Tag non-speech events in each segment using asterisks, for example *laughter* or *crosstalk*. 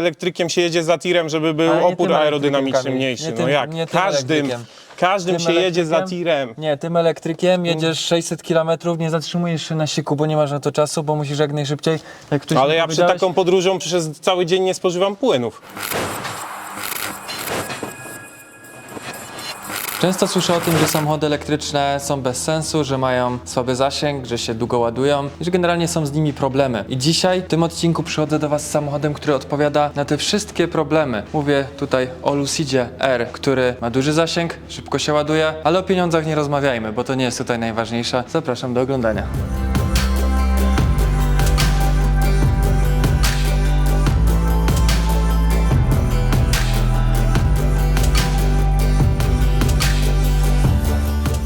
elektrykiem się jedzie za tirem, żeby był Ale nie opór tym aerodynamiczny elektrykiem, mniejszy. Kamil. Nie no tym- jak? nie tym każdym, elektrykiem. każdym Tym się jedzie za elektrykiem? tirem. Nie, tym elektrykiem jedziesz 600 km, nie zatrzymujesz się na siku, bo nie masz na to czasu, bo musisz jak najszybciej, jak ktoś Ale ja przed powiedziałeś- taką podróżą przez cały dzień nie spożywam płynów. Często słyszę o tym, że samochody elektryczne są bez sensu, że mają słaby zasięg, że się długo ładują i że generalnie są z nimi problemy. I dzisiaj w tym odcinku przychodzę do Was z samochodem, który odpowiada na te wszystkie problemy. Mówię tutaj o Lucidzie R, który ma duży zasięg, szybko się ładuje, ale o pieniądzach nie rozmawiajmy, bo to nie jest tutaj najważniejsze. Zapraszam do oglądania.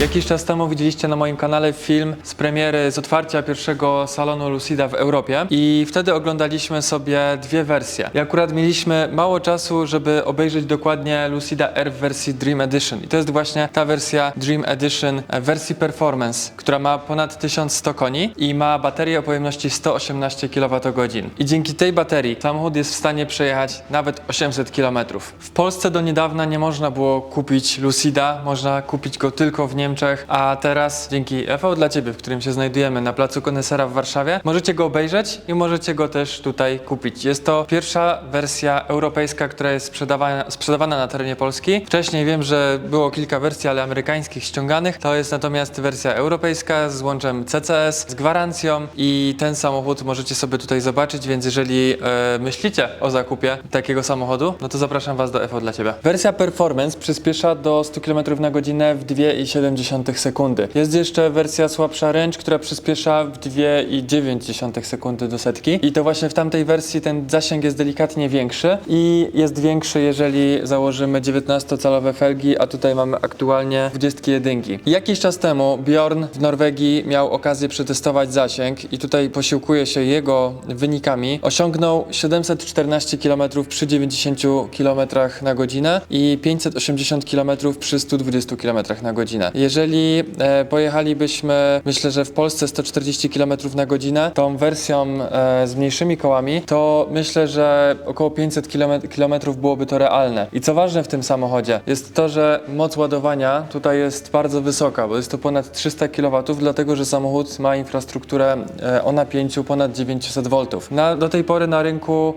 Jakiś czas temu widzieliście na moim kanale film z premiery, z otwarcia pierwszego salonu Lucida w Europie i wtedy oglądaliśmy sobie dwie wersje. I akurat mieliśmy mało czasu, żeby obejrzeć dokładnie Lucida R w wersji Dream Edition. I to jest właśnie ta wersja Dream Edition w wersji Performance, która ma ponad 1100 koni i ma baterię o pojemności 118 kWh. I dzięki tej baterii samochód jest w stanie przejechać nawet 800 km. W Polsce do niedawna nie można było kupić Lucida, można kupić go tylko w Niemczech, a teraz dzięki EV dla Ciebie, w którym się znajdujemy na placu Konesera w Warszawie, możecie go obejrzeć i możecie go też tutaj kupić. Jest to pierwsza wersja europejska, która jest sprzedawana, sprzedawana na terenie Polski. Wcześniej wiem, że było kilka wersji, ale amerykańskich ściąganych. To jest natomiast wersja europejska z łączem CCS, z gwarancją i ten samochód możecie sobie tutaj zobaczyć, więc jeżeli e, myślicie o zakupie takiego samochodu, no to zapraszam Was do EVO dla Ciebie. Wersja Performance przyspiesza do 100 km na godzinę w 2,7 sekundy. Jest jeszcze wersja słabsza Range, która przyspiesza w 2,9 sekundy do setki i to właśnie w tamtej wersji ten zasięg jest delikatnie większy i jest większy, jeżeli założymy 19-calowe felgi, a tutaj mamy aktualnie 21. Jakiś czas temu Bjorn w Norwegii miał okazję przetestować zasięg i tutaj posiłkuje się jego wynikami. Osiągnął 714 km przy 90 km na godzinę i 580 km przy 120 km na godzinę. Jeżeli e, pojechalibyśmy, myślę, że w Polsce 140 km na godzinę, tą wersją e, z mniejszymi kołami, to myślę, że około 500 km, byłoby to realne. I co ważne w tym samochodzie, jest to, że moc ładowania tutaj jest bardzo wysoka, bo jest to ponad 300 kW, dlatego że samochód ma infrastrukturę e, o napięciu ponad 900 V. Na, do tej pory na rynku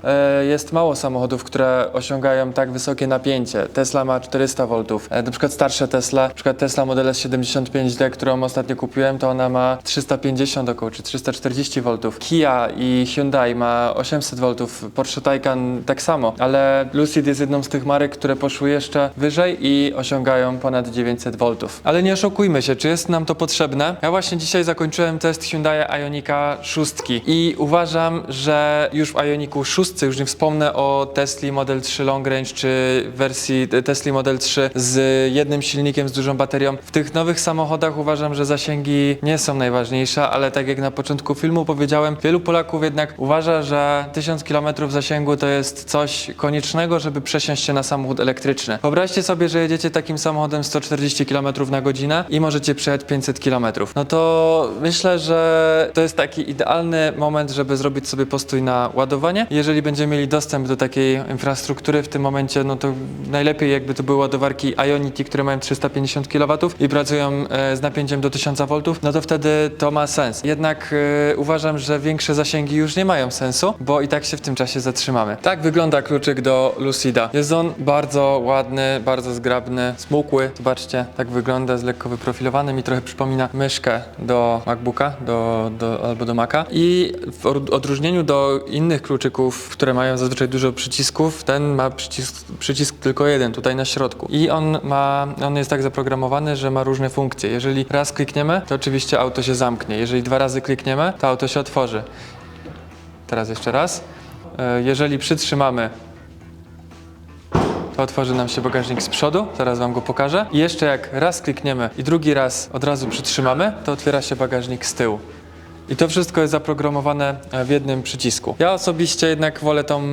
jest mało samochodów, które osiągają tak wysokie napięcie. Tesla ma 400 V, na przykład starsze Tesla, na przykład Tesla Model S75D, którą ostatnio kupiłem, to ona ma 350 około, czy 340 V. Kia i Hyundai ma 800 V, Porsche Taycan tak samo, ale Lucid jest jedną z tych marek, które poszły jeszcze wyżej i osiągają ponad 900 V. Ale nie oszukujmy się, czy jest nam to potrzebne? Ja właśnie dzisiaj zakończyłem test Hyundai Ionika 6 i uważam, że już w Ioniku 6, już nie wspomnę o Tesla Model 3 Long Range czy wersji Tesla Model 3 z jednym silnikiem z dużą baterią. W tych nowych samochodach uważam, że zasięgi nie są najważniejsze, ale tak jak na początku filmu powiedziałem, wielu Polaków jednak uważa, że 1000 km zasięgu to jest coś koniecznego, żeby przesiąść się na samochód elektryczny. Wyobraźcie sobie, że jedziecie takim samochodem 140 km na godzinę i możecie przejechać 500 km. No to myślę, że to jest taki idealny moment, żeby zrobić sobie postój na ładowanie. Jeżeli będziemy mieli dostęp do takiej infrastruktury w tym momencie, no to najlepiej jakby to były ładowarki Ionity, które mają 350 kW i pracują e, z napięciem do 1000 V, no to wtedy to ma sens. Jednak e, uważam, że większe zasięgi już nie mają sensu, bo i tak się w tym czasie zatrzymamy. Tak wygląda kluczyk do Lucida. Jest on bardzo ładny, bardzo zgrabny, smukły. Zobaczcie, tak wygląda, jest lekko wyprofilowany, mi trochę przypomina myszkę do MacBooka do, do, albo do Maca. I w od- odróżnieniu do innych kluczyków, które mają zazwyczaj dużo przycisków, ten ma przycisk, przycisk tylko jeden, tutaj na środku. I on ma, on jest tak zaprogramowany, że ma różne funkcje. Jeżeli raz klikniemy, to oczywiście auto się zamknie. Jeżeli dwa razy klikniemy, to auto się otworzy. Teraz jeszcze raz. E, Jeżeli przytrzymamy, to otworzy nam się bagażnik z przodu, zaraz Wam go pokażę. I jeszcze jak raz klikniemy i drugi raz od razu przytrzymamy, to otwiera się bagażnik z tyłu. I to wszystko jest zaprogramowane e, w jednym przycisku. Ja osobiście jednak wolę tą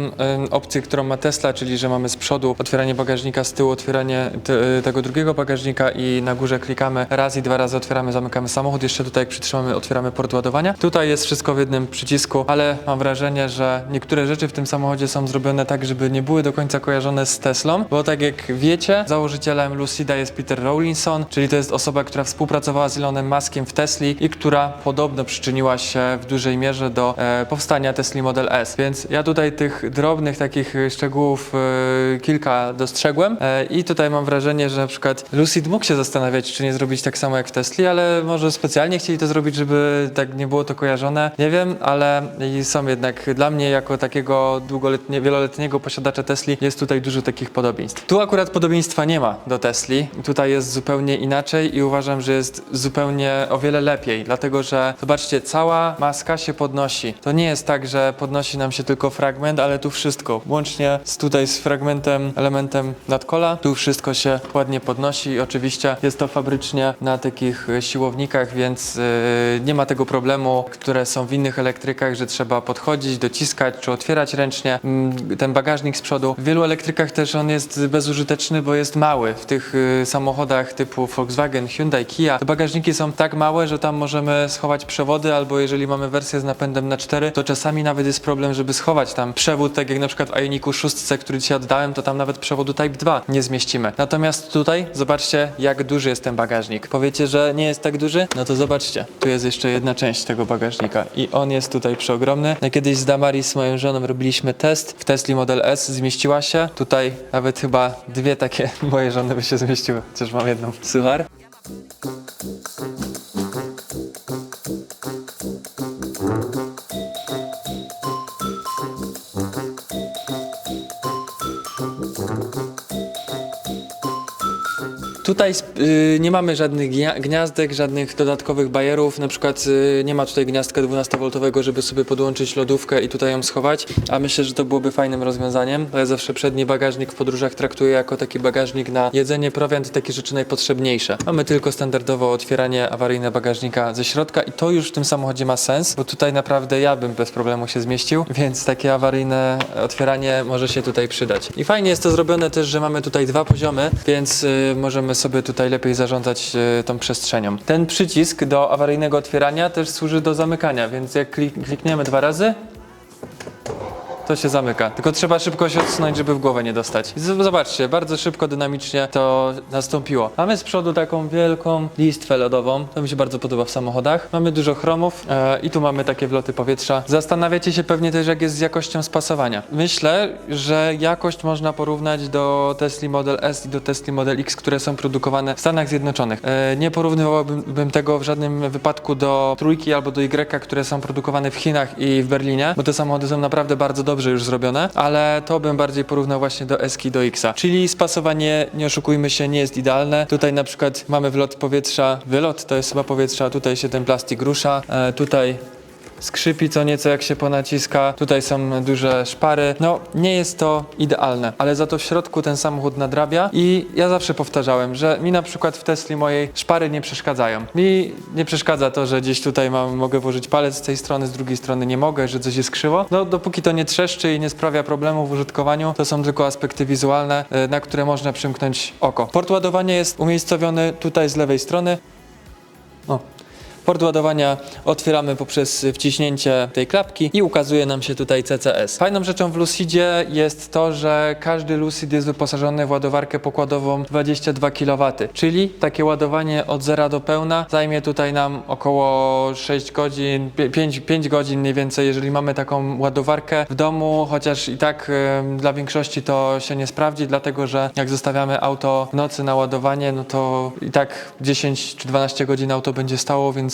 opcję, którą ma Tesla, czyli że mamy z przodu otwieranie bagażnika, z tyłu otwieranie te, tego drugiego bagażnika i na górze klikamy raz i dwa razy otwieramy, zamykamy samochód. Jeszcze tutaj jak przytrzymamy, otwieramy port ładowania. Tutaj jest wszystko w jednym przycisku, ale mam wrażenie, że niektóre rzeczy w tym samochodzie są zrobione tak, żeby nie były do końca kojarzone z Teslą, bo tak jak wiecie, założycielem Lucida jest Peter Rawlinson, czyli to jest osoba, która współpracowała z Elonem Muskiem w Tesli i która podobno przyczyniła się w dużej mierze do e, powstania Tesla Model S. Więc ja tutaj tych drobnych takich szczegółów e, kilka dostrzegłem e, i tutaj mam wrażenie, że na przykład Lucid mógł się zastanawiać, czy nie zrobić tak samo jak w Tesli, ale może specjalnie chcieli to zrobić, żeby tak nie było to kojarzone. Nie wiem, ale są jednak dla mnie jako takiego długoletnie, wieloletniego posiadacza Tesli jest tutaj dużo takich podobieństw. Tu akurat podobieństwa nie ma do Tesli. Tutaj jest zupełnie inaczej i uważam, że jest zupełnie o wiele lepiej, dlatego że zobaczcie, cała maska się podnosi. To nie jest tak, że podnosi nam się tylko fragment, ale tu wszystko, łącznie z tutaj z fragmentem, elementem nadkola, tu wszystko się ładnie podnosi oczywiście jest to fabrycznie na takich e, siłownikach, więc e, nie ma tego problemu, które są w innych elektrykach, że trzeba podchodzić, dociskać czy otwierać ręcznie mm, ten bagażnik z przodu. W wielu elektrykach też on jest bezużyteczny, bo jest mały. W tych y, samochodach typu Volkswagen, Hyundai, Kia te bagażniki są tak małe, że tam możemy schować przewody, albo jeżeli mamy wersję z napędem na 4, to czasami nawet jest problem, żeby schować tam przewód, tak jak na przykład w Ioniku 6, który dzisiaj oddałem, to tam nawet przewodu Type 2 nie zmieścimy. Natomiast tutaj zobaczcie, jak duży jest ten bagażnik. Powiecie, że nie jest tak duży? No to zobaczcie, tu jest jeszcze jedna część tego bagażnika i on jest tutaj przeogromny. Ja kiedyś z Damaris, moją żoną, robiliśmy test w Tesla Model S, zmieściła się. Tutaj nawet chyba dwie takie *laughs* moje żony by się zmieściły, chociaż mam jedną. Suchar? Tutaj nie mamy żadnych gnia- gniazdek, żadnych dodatkowych bajerów. Na przykład y, nie ma tutaj gniazdka 12V, żeby sobie podłączyć lodówkę i tutaj ją schować. A myślę, że to byłoby fajnym rozwiązaniem. Ja zawsze przedni bagażnik w podróżach traktuję jako taki bagażnik na jedzenie, prowiant i takie rzeczy najpotrzebniejsze. Mamy tylko standardowo otwieranie awaryjne bagażnika ze środka i to już w tym samochodzie ma sens, bo tutaj naprawdę ja bym bez problemu się zmieścił, więc takie awaryjne otwieranie może się tutaj przydać. I fajnie jest to zrobione też, że mamy tutaj dwa poziomy, więc y, możemy sobie tutaj lepiej zarządzać y, tą przestrzenią. Ten przycisk do awaryjnego otwierania też służy do zamykania, więc jak klik, klikniemy dwa razy, to się zamyka. Tylko trzeba szybko się odsunąć, żeby w głowę nie dostać. Zobaczcie, bardzo szybko, dynamicznie to nastąpiło. Mamy z przodu taką wielką listwę lodową. To mi się bardzo podoba w samochodach. Mamy dużo chromów e, i tu mamy takie wloty powietrza. Zastanawiacie się pewnie też, jak jest z jakością spasowania. Myślę, że jakość można porównać do Tesla Model S i do Tesla Model X, które są produkowane w Stanach Zjednoczonych. E, nie porównywałbym bym tego w żadnym wypadku do trójki albo do Y, które są produkowane w Chinach i w Berlinie, bo te samochody są naprawdę bardzo dobrze już zrobione, ale to bym bardziej porównał właśnie do S i do X. Czyli spasowanie, nie oszukujmy się, nie jest idealne. Tutaj na przykład mamy wlot powietrza, wylot to jest chyba powietrza, tutaj się ten plastik rusza, e, tutaj skrzypi co nieco jak się ponaciska. Tutaj są duże szpary. No, nie jest to idealne, ale za to w środku ten samochód nadrabia i ja zawsze powtarzałem, że mi na przykład w Tesli mojej szpary nie przeszkadzają. Mi nie przeszkadza to, że gdzieś tutaj mam, mogę włożyć palec z tej strony, z drugiej strony nie mogę, że coś jest krzywo. No, dopóki to nie trzeszczy i nie sprawia problemu w użytkowaniu, to są tylko aspekty wizualne, e, na które można przymknąć oko. Port ładowania jest umiejscowiony tutaj z lewej strony. O, Port ładowania otwieramy poprzez wciśnięcie tej klapki i ukazuje nam się tutaj CCS. Fajną rzeczą w Lucidzie jest to, że każdy Lucid jest wyposażony w ładowarkę pokładową 22 kW, czyli takie ładowanie od zera do pełna zajmie tutaj nam około 6 godzin, 5, 5 godzin mniej więcej, jeżeli mamy taką ładowarkę w domu, chociaż i tak em, dla większości to się nie sprawdzi, dlatego że jak zostawiamy auto w nocy na ładowanie, no to i tak 10 czy 12 godzin auto będzie stało, więc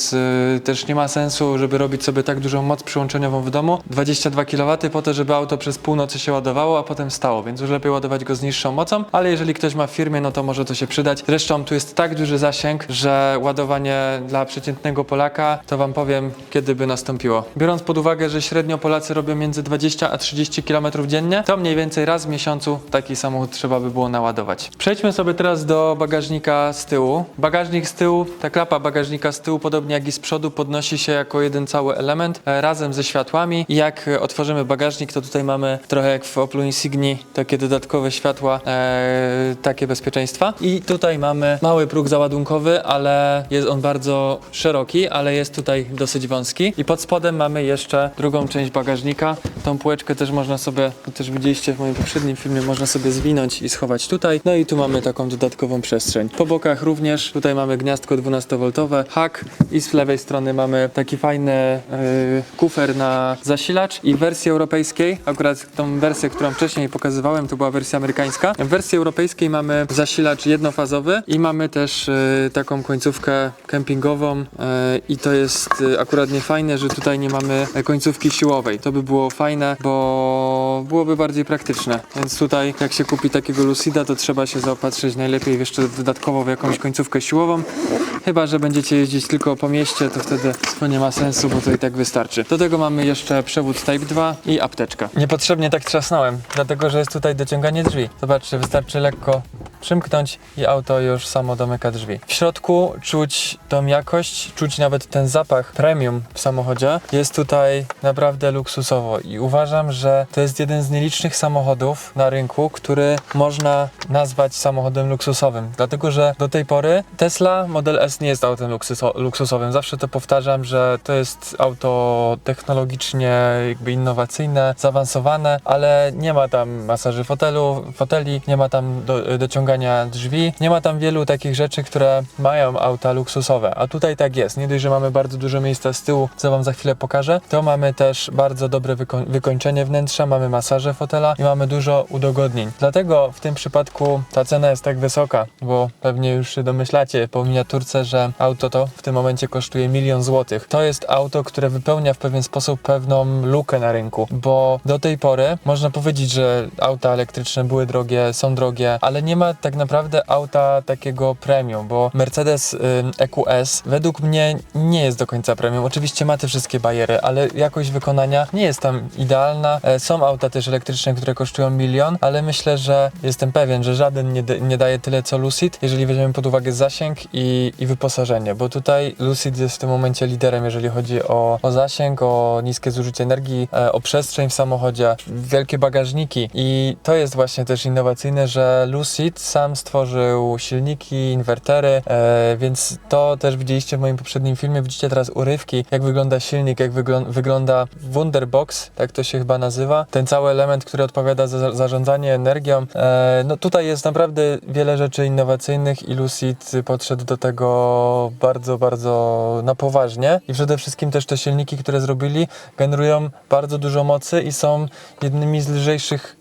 y, też nie ma sensu, żeby robić sobie tak dużą moc przyłączeniową w domu. 22 kW po to, żeby auto przez północy się ładowało, a potem stało, więc już lepiej ładować go z niższą mocą, ale jeżeli ktoś ma w firmie, no to może to się przydać. Zresztą tu jest tak duży zasięg, że ładowanie dla przeciętnego Polaka, to wam powiem, kiedy by nastąpiło. Biorąc pod uwagę, że średnio Polacy robią między 20 a 30 km dziennie, to mniej więcej raz w miesiącu taki samochód trzeba by było naładować. Przejdźmy sobie teraz do bagażnika z tyłu. Bagażnik z tyłu, ta klapa bagażnika z tyłu, podobnie jak i z przodu podnosi się jako jeden cały element e, razem ze światłami. Jak e, otworzymy bagażnik, to tutaj mamy trochę jak w Oplu Insigni takie dodatkowe światła, e, takie bezpieczeństwa. I tutaj mamy mały próg załadunkowy, ale jest on bardzo szeroki, ale jest tutaj dosyć wąski. I pod spodem mamy jeszcze drugą część bagażnika. Tą półeczkę też można sobie, to też widzieliście w moim poprzednim filmie, można sobie zwinąć i schować tutaj. No i tu mamy taką dodatkową przestrzeń. Po bokach również, tutaj mamy gniazdko 12V, hak i z lewej strony mamy taki fajny yy, kufer na zasilacz i w wersji europejskiej, akurat tą wersję, którą wcześniej pokazywałem, to była wersja amerykańska. W wersji europejskiej mamy zasilacz jednofazowy i mamy też yy, taką końcówkę kempingową yy, i to jest yy, akurat nie fajne, że tutaj nie mamy końcówki siłowej. To by było fajne, bo byłoby bardziej praktyczne. Więc tutaj jak się kupi takiego Lucida, to trzeba się zaopatrzyć najlepiej jeszcze dodatkowo w jakąś końcówkę siłową. Chyba, że będziecie jeździć tylko po mieście, to wtedy to nie ma sensu, bo to i tak wystarczy. Do tego mamy jeszcze przewód Type 2 i apteczka. Niepotrzebnie tak trzasnąłem, dlatego że jest tutaj dociąganie drzwi. Zobaczcie, wystarczy lekko przymknąć i auto już samo domyka drzwi. W środku czuć tą jakość, czuć nawet ten zapach premium w samochodzie. Jest tutaj naprawdę luksusowo i uważam, że to jest jeden z nielicznych samochodów na rynku, który można nazwać samochodem luksusowym. Dlatego, że do tej pory Tesla Model S nie jest autem luksuso- luksusowym. Zawsze to powtarzam, że to jest auto technologicznie jakby innowacyjne, zaawansowane, ale nie ma tam masaży fotelu, foteli, nie ma tam do, dociągania drzwi, nie ma tam wielu takich rzeczy, które mają auta luksusowe. A tutaj tak jest. Nie dość, że mamy bardzo dużo miejsca z tyłu, co wam za chwilę pokażę, to mamy też bardzo dobre wyko- wykończenie wnętrza, mamy masaże fotela i mamy dużo udogodnień. Dlatego w tym przypadku ta cena jest tak wysoka, bo pewnie już się domyślacie po miniaturce, że auto to w tym momencie kosztuje milion złotych. To jest auto, które wypełnia w pewien sposób pewną lukę na rynku, bo do tej pory można powiedzieć, że auta elektryczne były drogie, są drogie, ale nie ma tak naprawdę auta takiego premium, bo Mercedes ym, EQS według mnie nie jest do końca premium. Oczywiście ma te wszystkie bariery, ale jakość wykonania nie jest tam idealna. E, Są auta też elektryczne, które kosztują milion, ale myślę, że jestem pewien, że żaden nie, nie daje tyle co Lucid, jeżeli weźmiemy pod uwagę zasięg i, i wyposażenie, bo tutaj Lucid jest w tym momencie liderem, jeżeli chodzi o, o zasięg, o niskie zużycie energii, e, o przestrzeń w samochodzie, wielkie bagażniki i to jest właśnie też innowacyjne, że Lucid sam stworzył silniki, inwertery, e, więc to też widzieliście w moim poprzednim filmie, widzicie teraz urywki, jak wygląda silnik, jak wyglą- wygląda Wunderbox, tak to się chyba nazywa, ten cały element, który odpowiada za za zarządzanie energią. E, no tutaj jest naprawdę wiele rzeczy innowacyjnych. I Lucid podszedł do tego bardzo, bardzo na poważnie. I przede wszystkim też te silniki, które zrobili, generują bardzo dużo mocy i są jednymi z lżejszych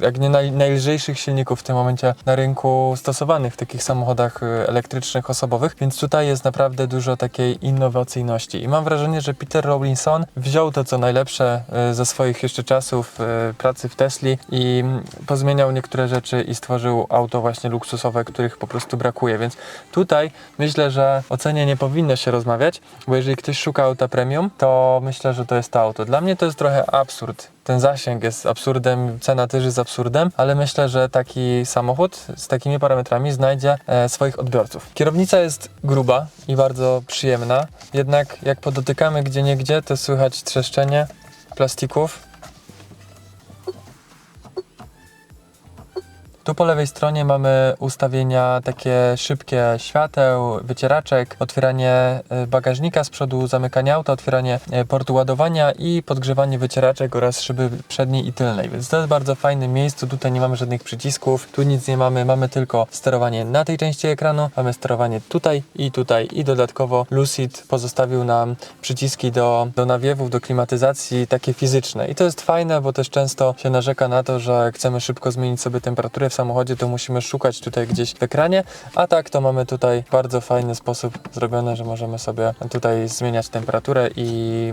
jak nie naj, najlżejszych silników w tym momencie na rynku stosowanych w takich samochodach y, elektrycznych, osobowych, więc tutaj jest naprawdę dużo takiej innowacyjności. I mam wrażenie, że Peter Rawlinson wziął to, co najlepsze y, ze swoich jeszcze czasów y, pracy w Tesli i mm, pozmieniał niektóre rzeczy i stworzył auto właśnie luksusowe, których po prostu brakuje, więc tutaj myślę, że o cenie nie powinno się rozmawiać, bo jeżeli ktoś szuka auta premium, to myślę, że to jest to auto. Dla mnie to jest trochę absurd. Ten zasięg jest absurdem, cena też jest absurdem, ale myślę, że taki samochód z takimi parametrami znajdzie e, swoich odbiorców. Kierownica jest gruba i bardzo przyjemna, jednak jak podotykamy gdzie niegdzie, to słychać trzeszczenie plastików. Tu po lewej stronie mamy ustawienia takie szybkie świateł, wycieraczek, otwieranie e, bagażnika z przodu, zamykanie auta, otwieranie e, portu ładowania i podgrzewanie wycieraczek oraz szyby przedniej i tylnej. Więc to jest bardzo fajne miejsce. Tutaj nie mamy żadnych przycisków, tu nic nie mamy, mamy tylko sterowanie na tej części ekranu, mamy sterowanie tutaj i tutaj i dodatkowo Lucid pozostawił nam przyciski do, do nawiewów, do klimatyzacji takie fizyczne. I to jest fajne, bo też często się narzeka na to, że chcemy szybko zmienić sobie temperaturę w samochodzie, to musimy szukać tutaj gdzieś w ekranie, a tak to mamy tutaj bardzo fajny sposób zrobione, że możemy sobie tutaj zmieniać temperaturę i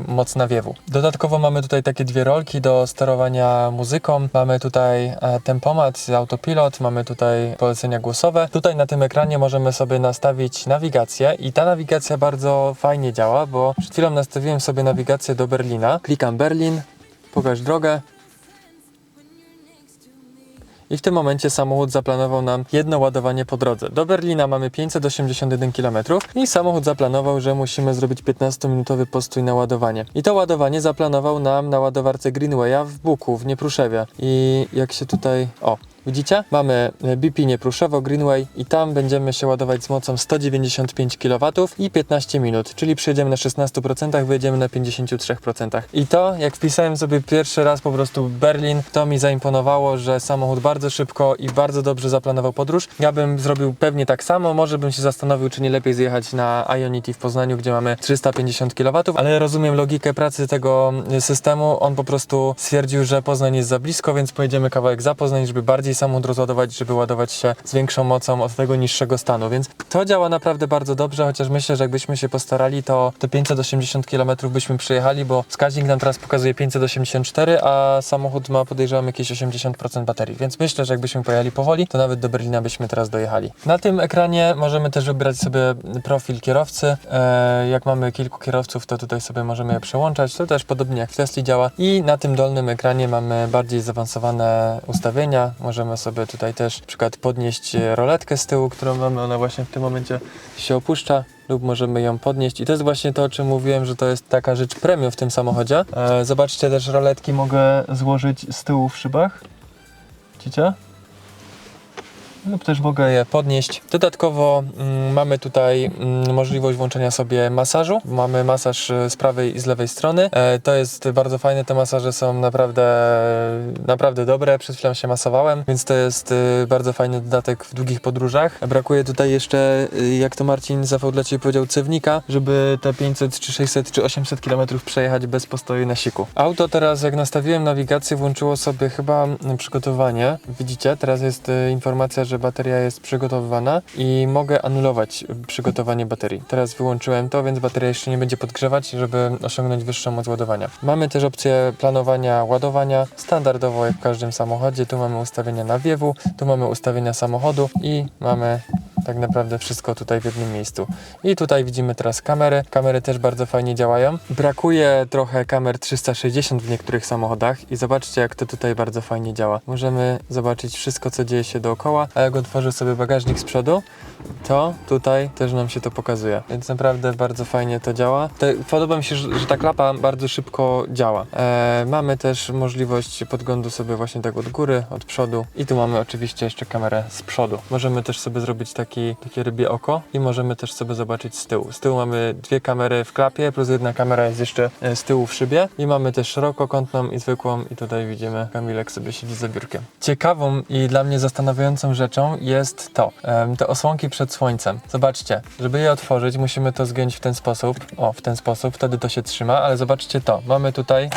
moc nawiewu. Dodatkowo mamy tutaj takie dwie rolki do sterowania muzyką. Mamy tutaj e, tempomat, autopilot, mamy tutaj polecenia głosowe. Tutaj na tym ekranie możemy sobie nastawić nawigację i ta nawigacja bardzo fajnie działa, bo przed chwilą nastawiłem sobie nawigację do Berlina. Klikam Berlin, pokaż drogę I w tym momencie samochód zaplanował nam jedno ładowanie po drodze. Do Berlina mamy 581 km i samochód zaplanował, że musimy zrobić 15-minutowy postój na ładowanie. I to ładowanie zaplanował nam na ładowarce Greenwaya w Buku, w Niepruszewie. I jak się tutaj... O, Widzicie? Mamy e, BP Niepruszewo, Greenway i tam będziemy się ładować z mocą 195 kW i 15 minut, czyli przyjedziemy na 16%, wyjedziemy na 53%. I to, jak wpisałem sobie pierwszy raz po prostu Berlin, to mi zaimponowało, że samochód bardzo szybko i bardzo dobrze zaplanował podróż. Ja bym zrobił pewnie tak samo, może bym się zastanowił, czy nie lepiej zjechać na Ionity w Poznaniu, gdzie mamy 350 kW, ale rozumiem logikę pracy tego y, systemu. On po prostu stwierdził, że Poznań jest za blisko, więc pojedziemy kawałek za Poznań, żeby bardziej samochód rozładować, żeby ładować się z większą mocą od tego niższego stanu, więc to działa naprawdę bardzo dobrze, chociaż myślę, że jakbyśmy się postarali, to te 580 km byśmy przyjechali, bo wskaźnik nam teraz pokazuje 584, a samochód ma podejrzewam jakieś 80% baterii, więc myślę, że jakbyśmy pojechali powoli, to nawet do Berlina byśmy teraz dojechali. Na tym ekranie możemy też wybrać sobie profil kierowcy. E, jak mamy kilku kierowców, to tutaj sobie możemy je przełączać. To też podobnie jak w Tesli działa. I na tym dolnym ekranie mamy bardziej zaawansowane ustawienia. Możemy sobie tutaj też na przykład podnieść roletkę z tyłu, którą mamy. Ona właśnie w tym momencie się opuszcza lub możemy ją podnieść. I to jest właśnie to, o czym mówiłem, że to jest taka rzecz premium w tym samochodzie. E, zobaczcie też roletki mogę złożyć z tyłu w szybach. Widzicie? Lub też mogę je podnieść. Dodatkowo mm, mamy tutaj mm, możliwość włączenia sobie masażu. Mamy masaż e, z prawej i z lewej strony. E, to jest bardzo fajne, te masaże są naprawdę, naprawdę dobre. Przed chwilą się masowałem, więc to jest e, bardzo fajny dodatek w długich podróżach. Brakuje tutaj jeszcze, jak to Marcin Zafał dla Ciebie powiedział, cewnika, żeby te 500 czy 600 czy 800 km przejechać bez postoju na siku. Auto teraz, jak nastawiłem nawigację, włączyło sobie chyba mm, przygotowanie. Widzicie, teraz jest informacja, że bateria jest przygotowywana i mogę anulować przygotowanie baterii. Teraz wyłączyłem to, więc bateria jeszcze nie będzie podgrzewać, żeby osiągnąć wyższą moc ładowania. Mamy też opcję planowania ładowania, standardowo jak w każdym samochodzie. Tu mamy ustawienia nawiewu, tu mamy ustawienia samochodu i mamy tak naprawdę wszystko tutaj w jednym miejscu. I tutaj widzimy teraz kamery. Kamery też bardzo fajnie działają. Brakuje trochę kamer 360 w niektórych samochodach i zobaczcie jak to tutaj bardzo fajnie działa. Możemy zobaczyć wszystko co dzieje się dookoła, jak otworzę sobie bagażnik z przodu, to tutaj też nam się to pokazuje. Więc naprawdę bardzo fajnie to działa. Te, podoba mi się, że, że ta klapa bardzo szybko działa. E, mamy też możliwość podglądu sobie właśnie tak od góry, od przodu i tu mamy oczywiście jeszcze kamerę z przodu. Możemy też sobie zrobić taki, takie rybie oko i możemy też sobie zobaczyć z tyłu. Z tyłu mamy dwie kamery w klapie, plus jedna kamera jest jeszcze e, z tyłu w szybie i mamy też szerokokątną i zwykłą i tutaj widzimy Kamilek sobie siedzi za biurkiem. Ciekawą i dla mnie zastanawiającą rzeczą jest to, te osłonki przed słońcem. Zobaczcie, żeby je otworzyć musimy to zgiąć w ten sposób, o w ten sposób, wtedy to się trzyma, ale zobaczcie to, mamy tutaj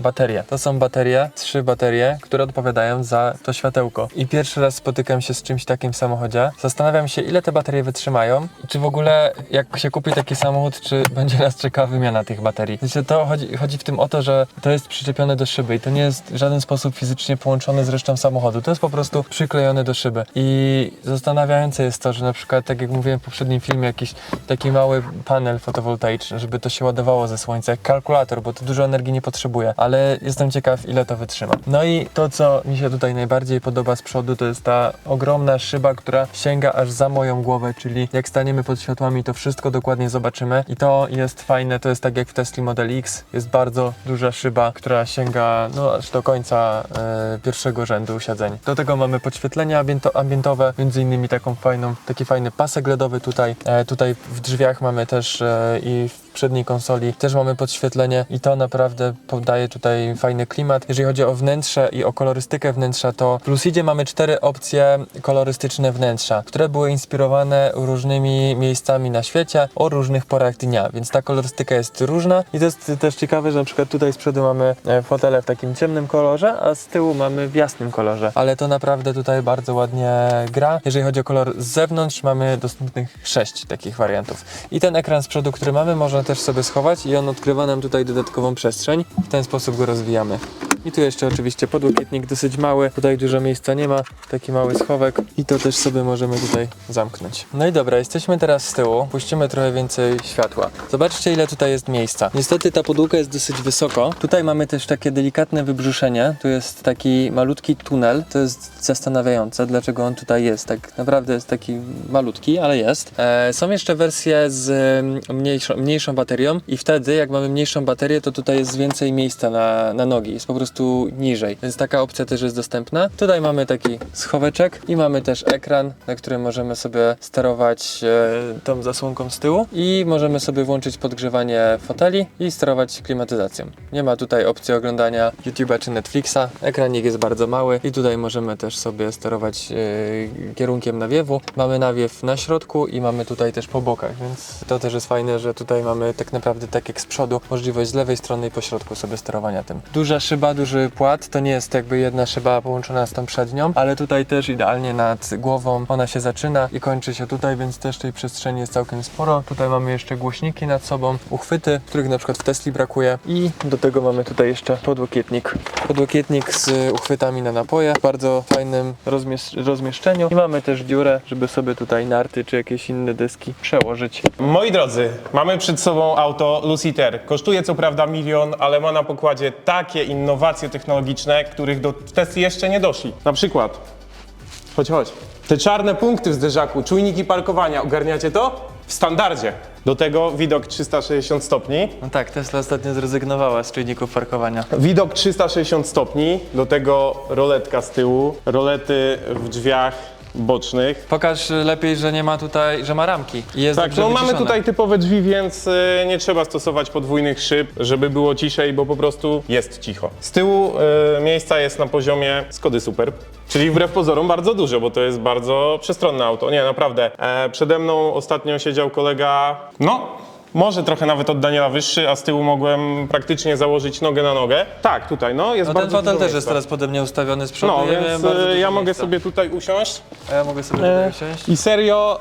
baterie. To są baterie, trzy baterie, które odpowiadają za to światełko. I pierwszy raz spotykam się z czymś takim w samochodzie. Zastanawiam się, ile te baterie wytrzymają czy w ogóle jak się kupi taki samochód, czy *laughs* będzie nas czekała wymiana tych baterii. To chodzi, chodzi w tym o to, że to jest przyczepione do szyby i to nie jest w żaden sposób fizycznie połączone z resztą samochodu. To jest po prostu przyklejone do szyby. I zastanawiające jest to, że na przykład, tak jak mówiłem w poprzednim filmie, jakiś taki mały panel fotowoltaiczny, żeby to się ładowało ze słońca, jak kalkulator, bo to dużo energii nie potrzebuje, ale jestem ciekaw, ile to wytrzyma. No i to, co mi się tutaj najbardziej podoba z przodu, to jest ta ogromna szyba, która sięga aż za moją głowę, czyli jak staniemy pod światłami, to wszystko dokładnie zobaczymy. I to jest fajne, to jest tak jak w Tesla Model X, jest bardzo duża szyba, która sięga no, aż do końca e, pierwszego rzędu siedzeń. Do tego mamy podświetlenia ambiento, ambientowe, między innymi taką fajną, taki fajny pasek LEDowy tutaj. E, tutaj w drzwiach mamy też e, i w przedniej konsoli też mamy podświetlenie i to naprawdę podaje tutaj fajny klimat. Jeżeli chodzi o wnętrze i o kolorystykę wnętrza, to w Lucidzie mamy cztery opcje kolorystyczne wnętrza, które były inspirowane różnymi miejscami na świecie o różnych porach dnia, więc ta kolorystyka jest różna i to jest też ciekawe, że na przykład tutaj z przodu mamy e, fotele w takim ciemnym kolorze, a z tyłu mamy w jasnym kolorze, ale to naprawdę tutaj bardzo ładnie gra. Jeżeli chodzi o kolor z zewnątrz, mamy dostępnych sześć takich wariantów. I ten ekran z przodu, który mamy, można też sobie schować i on odkrywa nam tutaj dodatkową przestrzeń. W ten sposób go rozwijamy. I tu jeszcze oczywiście podłokietnik dosyć mały. Tutaj dużo miejsca nie ma. Taki mały schowek. I to też sobie możemy tutaj zamknąć. No i dobra, jesteśmy teraz z tyłu. Puścimy trochę więcej światła. Zobaczcie ile tutaj jest miejsca. Niestety ta podłoga jest dosyć wysoko. Tutaj mamy też takie delikatne wybrzuszenie. Tu jest taki malutki tunel. To jest zastanawiające, dlaczego on tutaj jest. Tak naprawdę jest taki malutki, ale jest. E, są jeszcze wersje z mm, mniejszą, mniejszą baterią i wtedy jak mamy mniejszą baterię, to tutaj jest więcej miejsca na, na nogi. Jest po prostu niżej. Więc taka opcja też jest dostępna. Tutaj mamy taki schoweczek i mamy też ekran, na którym możemy sobie sterować e, tą zasłonką z tyłu i możemy sobie włączyć podgrzewanie foteli i sterować klimatyzacją. Nie ma tutaj opcji oglądania YouTube'a czy Netflixa. Ekranik jest bardzo mały i tutaj możemy też sobie sterować e, kierunkiem nawiewu. Mamy nawiew na środku i mamy tutaj też po bokach, więc to też jest fajne, że tutaj mamy tak naprawdę tak jak z przodu możliwość z lewej strony i po środku sobie sterowania tym. Duża szyba, duży płat, to nie jest jakby jedna szyba połączona z tą przednią, ale tutaj też idealnie nad głową ona się zaczyna i kończy się tutaj, więc też tej przestrzeni jest całkiem sporo. Tutaj mamy jeszcze głośniki nad sobą, uchwyty, których na przykład w Tesli brakuje i do tego mamy tutaj jeszcze podłokietnik. Podłokietnik z uchwytami na napoje w bardzo fajnym rozmiesz- rozmieszczeniu i mamy też dziurę, żeby sobie tutaj narty czy jakieś inne deski przełożyć. Moi drodzy, mamy przed sobą auto Luciter. Kosztuje co prawda milion, ale ma na pokładzie takie innowacje technologiczne, których do Tesli jeszcze nie doszli. Na przykład, chodź, chodź, te czarne punkty w zderzaku, czujniki parkowania, ogarniacie to? W standardzie. Do tego widok 360 stopni. No tak, Tesla ostatnio zrezygnowała z czujników parkowania. Widok 360 stopni, do tego roletka z tyłu, rolety w drzwiach bocznych. Pokaż lepiej, że nie ma tutaj, że ma ramki. I jest Tak, dobrze no mamy wyciszone. tutaj typowe drzwi, więc y, nie trzeba stosować podwójnych szyb, żeby było ciszej, bo po prostu jest cicho. Z tyłu y, miejsca jest na poziomie Skody Superb, czyli wbrew pozorom bardzo dużo, bo to jest bardzo przestronne auto. Nie, naprawdę. E, przede mną ostatnio siedział kolega, no... Może trochę nawet od Daniela wyższy, a z tyłu mogłem praktycznie założyć nogę na nogę. Tak, tutaj, no jest No ten bardzo fotel dużo też jest miejsca. teraz podobnie ustawiony z przodu. No, ja więc miałem bardzo e, dużo ja mogę miejsca. sobie tutaj usiąść. A ja mogę sobie tutaj usiąść. I serio,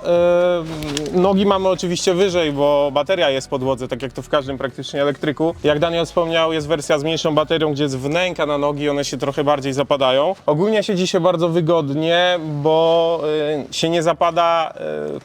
e, nogi mamy oczywiście wyżej, bo bateria jest w podłodze, tak jak to w każdym praktycznie elektryku. Jak Daniel wspomniał, jest wersja z mniejszą baterią, gdzie jest wnęka na nogi, one się trochę bardziej zapadają. Ogólnie siedzi się bardzo wygodnie, bo e, się nie zapada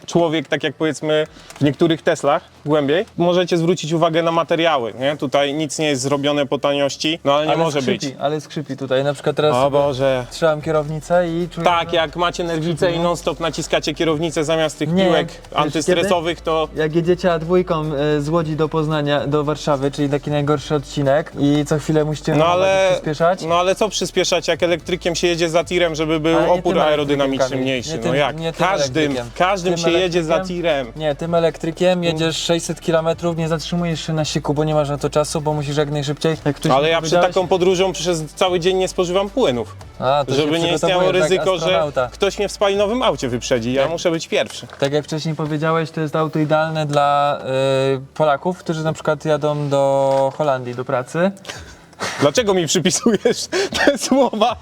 e, człowiek, tak jak powiedzmy w niektórych Teslach głębiej. Możecie zwrócić uwagę na materiały, nie? Tutaj nic nie jest zrobione po taniości, no ale nie Ale może skrzypi, być. Ale skrzypi tutaj. Na przykład teraz O Boże. trzymam kierownicę i czuję, Tak, że- jak macie nerwicę i non-stop naciskacie kierownicę zamiast tych Nie, piłek wiesz antystresowych, to Jak jedziecie dwójką z Łodzi do Poznania, do Warszawy, czyli taki najgorszy odcinek i co chwilę musicie no hamować i ale, przyspieszać. no ale co przyspieszać, jak elektrykiem się jedzie za tirem, żeby był Ale nie opór tym aerodynamiczny elektrykiem, mniejszy. nie no tym- jak? nie tym Każdym, elektrykiem. każdym Tym się jedzie za elektrykiem? tirem. Nie, tym elektrykiem jedziesz 600 km, nie zatrzymujesz się na siku, bo nie masz na to czasu, bo musisz jak najszybciej. Jak ktoś Ale mi ja przed powiedziałeś- taką podróżą przez cały dzień nie spożywam płynów, A, to się żeby nie istniało przygotowujesz jak ryzyko, że astronauta. ktoś mnie w spalinowym aucie wyprzedzi. Ja Tak. muszę być pierwszy. Tak jak wcześniej powiedziałeś, to jest auto idealne dla y, Polaków, którzy na przykład jadą do Holandii do pracy. Dlaczego mi przypisujesz te słowa?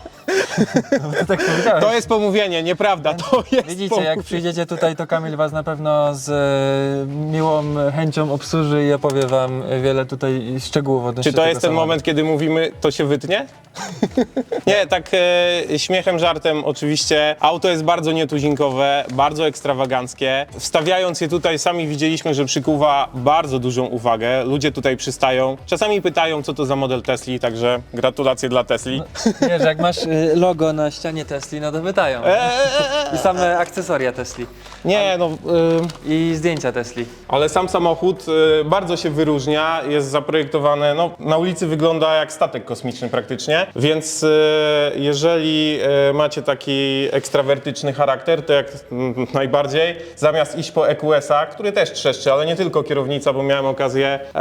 To tak powiedziałeś. To jest pomówienie, nieprawda, to jest Widzicie, pomówienie. jak przyjdziecie tutaj, to Kamil was na pewno z e, miłą chęcią obsłuży i opowie wam wiele tutaj szczegółów odnośnie Czy to tego jest ten samochodu. moment, kiedy mówimy, to się wytnie? *laughs* nie, tak e, śmiechem, żartem oczywiście. Auto jest bardzo nietuzinkowe, bardzo ekstrawaganckie. Wstawiając je tutaj, sami widzieliśmy, że przykuwa bardzo dużą uwagę. Ludzie tutaj przystają. Czasami pytają, co to za model Tesli, także gratulacje dla Tesli. Wiesz, jak masz y, logo na ścianie Tesli, no to pytają. Eee, I same akcesoria Tesli. nie, no, e, I zdjęcia Tesli. ale sam samochód e, bardzo się wyróżnia. Jest zaprojektowany, no, na ulicy wygląda jak statek kosmiczny praktycznie, więc e, jeżeli e, macie taki ekstrawertyczny charakter, to jak mm, najbardziej, zamiast iść po EQS-a, który też trzeszczy, ale nie tylko kierownica, bo miałem okazję e,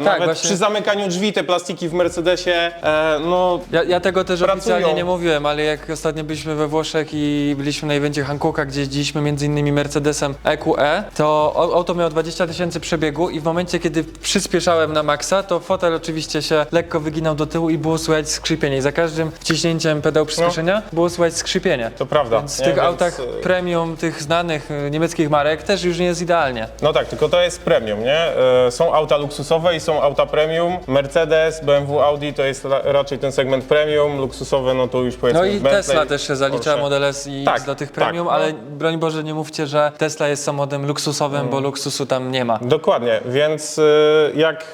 nawet właśnie. przy zamykaniu drzwi te plastiki w Mercedesie, e, no Ja, ja tego też Pracują. oficjalnie nie mówiłem, ale jak ostatnio byliśmy we Włoszech i byliśmy na evencie Hancocka, gdzie jeździliśmy między innymi Mercedesem EQE, to au- auto miało 20 tysięcy przebiegu i w momencie, kiedy przyspieszałem na maksa, to fotel oczywiście się lekko wyginał do tyłu i było słychać skrzypienie. I za każdym wciśnięciem pedału przyspieszenia było słychać skrzypienie. to prawda. Więc w nie? tych Więc, autach e, premium, tych znanych y, niemieckich marek też już nie jest idealnie. No tak, tylko to jest premium, nie? E, Są auta luksusowe i są auta premium. Mercedes, BMW, Audi to jest ra- raczej ten segment premium, luksusowe no to już powiedzmy No i Bentley, Tesla też się zalicza, Porsche. Model S i Tak, do tych tak, premium, no. ale broń Boże nie mówcie, że Tesla jest samochodem luksusowym, Mm. bo luksusu tam nie ma. Dokładnie, więc y, jak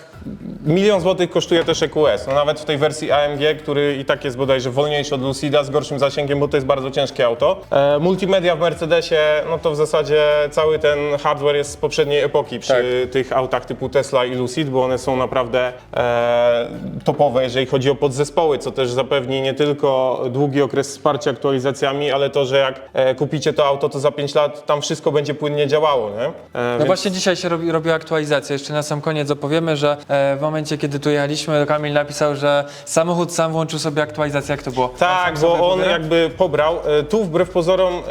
milion złotych kosztuje też EQS, no nawet w tej wersji AMG, który i tak jest bodajże wolniejszy od Lucida z gorszym zasięgiem, bo to jest bardzo ciężkie auto. E, multimedia w Mercedesie, no to w zasadzie cały ten hardware jest z poprzedniej epoki przy tych autach typu Tesla i Lucid, bo one są naprawdę e, topowe, jeżeli chodzi o podzespoły, co też zapewni nie tylko długi okres wsparcia aktualizacjami, ale to, że jak e, kupicie to auto, to za 5 lat tam wszystko będzie płynnie działało, nie? E, No więc- właśnie dzisiaj się robi, robiła aktualizacja. Jeszcze na sam koniec opowiemy, że e, w momencie, kiedy tu jechaliśmy, Kamil napisał, że samochód sam włączył sobie aktualizację. Jak to było? Tak, bo on jakby pobrał. e, Tu wbrew pozorom em,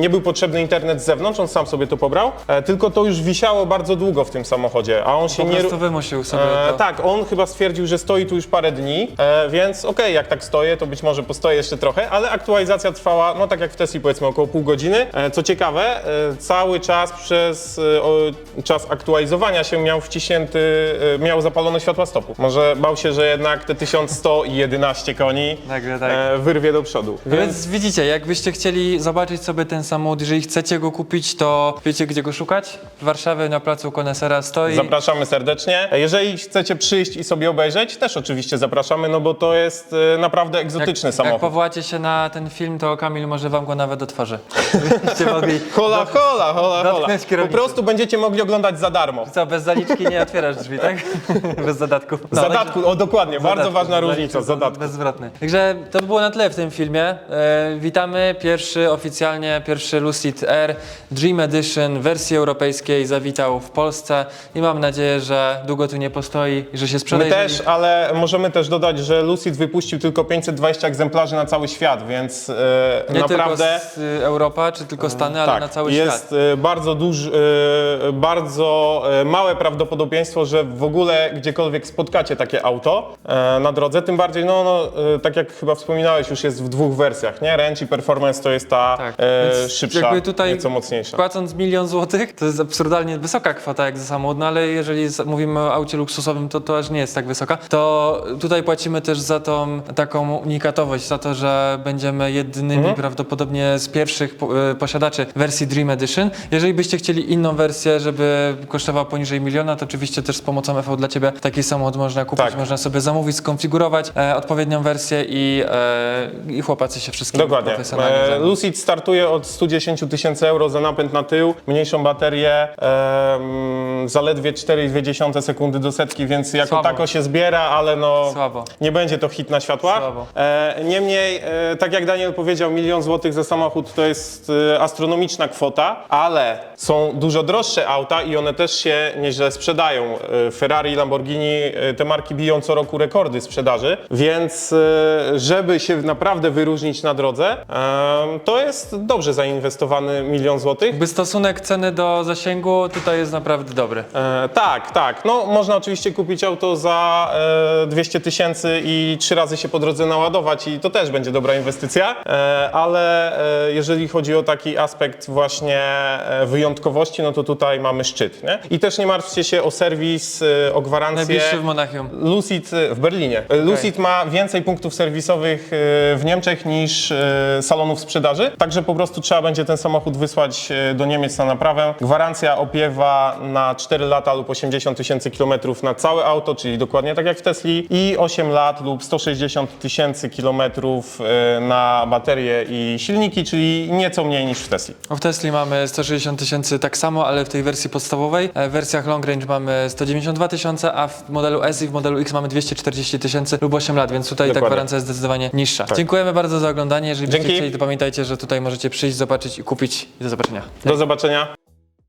nie był potrzebny internet z zewnątrz, on sam sobie to pobrał, e, tylko to już wisiało bardzo długo w tym samochodzie, a on się Po nie. prostu wymusił sobie E, to. tak, on chyba stwierdził, że stoi tu już parę dni, e, więc okej, jak tak stoję, to być może postoję jeszcze trochę, ale aktualizacja trwała, no tak jak w Tesli powiedzmy, około pół godziny. E, co ciekawe, e, cały czas przez e, o, czas aktualizowania się miał wciśnięty, e, miał zapalone światła stopu. Może bał się, że jednak te 1111 koni Nagle tak. e, wyrwie do przodu. No Więc widzicie, jakbyście chcieli zobaczyć sobie ten samochód, jeżeli chcecie go kupić, to wiecie gdzie go szukać? W Warszawie na placu Konesera stoi. Zapraszamy serdecznie. Jeżeli chcecie przyjść i sobie obejrzeć, też oczywiście zapraszamy, no bo to jest e, naprawdę egzotyczny jak, samochód. Jak powołacie się na ten film, to Kamil może wam go nawet otworzy. *laughs* Byście mogli. Hola, hola, hola, hola. Dotknąć Po kierownicy. prostu będziecie mogli oglądać za darmo. Co, bez zaliczki nie otwierasz drzwi, tak? *laughs* bez zadatków. No, Zadatku, o dokładnie, bardzo Zadatku, ważna zaliczki różnica, zadatku. Bezzwrotny. Także to by było na tyle w tym filmie. E, witamy. Pierwszy oficjalnie, pierwszy Lucid Air Dream Edition wersji europejskiej zawitał w Polsce i mam nadzieję, że długo tu nie postoi i że się sprzeda. My też, ale możemy też dodać, że Lucid wypuścił tylko 520 egzemplarzy na cały świat, więc e, Nie naprawdę... tylko z y, Europa, czy tylko Stany, ale tak, na cały jest świat. e, bardzo duży, e, bardzo małe prawdopodobieństwo, że w ogóle gdziekolwiek spotkacie takie auto e, na drodze, tym bardziej, no, no e, tak jak chyba wspominałeś, już jest w dwóch wersjach, nie? Range i Performance to jest ta Tak, e, więc szybsza, jakby tutaj nieco mocniejsza. Płacąc milion złotych, to jest absurdalnie wysoka kwota jak za samochód, no ale jeżeli z- mówimy o aucie luksusowym, to to aż nie jest tak wysoka. To tutaj płacimy też za tą taką unikatowość, za to, że będziemy jedynymi Mhm. prawdopodobnie z pierwszych po, e, posiadaczy wersji Dream Edition. Jeżeli byście chcieli inną wersję, żeby kosztowała poniżej miliona, to oczywiście też z pomocą FV dla Ciebie taki samochód można kupić, Tak. można sobie zamówić, skonfigurować e, odpowiednią wersję i, e, i chłopacy się wszystkim Dokładnie. profesjonalnie E, zajmą. Lucid startuje od 110 tysięcy euro za napęd na tył, mniejszą baterię, em, zaledwie 4,2 sekundy do setki, więc jako Słabo. tako się zbiera, ale no Słabo. nie będzie to hit na światłach. Słabo. E, niemniej, e, tak jak Daniel powiedział, milion złotych za samochód to jest e, astronomiczna kwota, ale są dużo droższe auta i one też się nieźle sprzedają. E, Ferrari, Lamborghini, e, te marki biją co roku rekordy sprzedaży, więc e, żeby się naprawdę wyróżnić na drodze, to jest dobrze zainwestowany milion złotych. Jakby stosunek ceny do zasięgu tutaj jest naprawdę dobry. E, tak, tak. No, można oczywiście kupić auto za e, 200 tysięcy i trzy razy się po drodze naładować i to też będzie dobra inwestycja, ale jeżeli chodzi o taki aspekt właśnie wyjątkowości, no to tutaj mamy szczyt. Nie? I też nie martwcie się o serwis, Y, o gwarancję. Najbliższy w Monachium. Lucid y, w Berlinie. Y, Lucid ma więcej punktów serwisowych w Niemczech niż salonów sprzedaży, także po prostu trzeba będzie ten samochód wysłać do Niemiec na naprawę. Gwarancja opiewa na 4 lata lub 80 tysięcy kilometrów na całe auto, czyli dokładnie tak jak w Tesli i 8 lat lub 160 tysięcy kilometrów na baterie i silniki, czyli nieco mniej niż w Tesli. W Tesli mamy 160 tysięcy tak samo, ale w tej wersji podstawowej. E, w wersjach long range mamy 190 2000, a w modelu S i w modelu X mamy 240 tysięcy lub 8 lat, więc tutaj Dokładnie. ta gwarancja jest zdecydowanie niższa. Tak. Dziękujemy bardzo za oglądanie. Jeżeli byście chcieli, to pamiętajcie, że tutaj możecie przyjść, zobaczyć i kupić. Do zobaczenia. Do zobaczenia.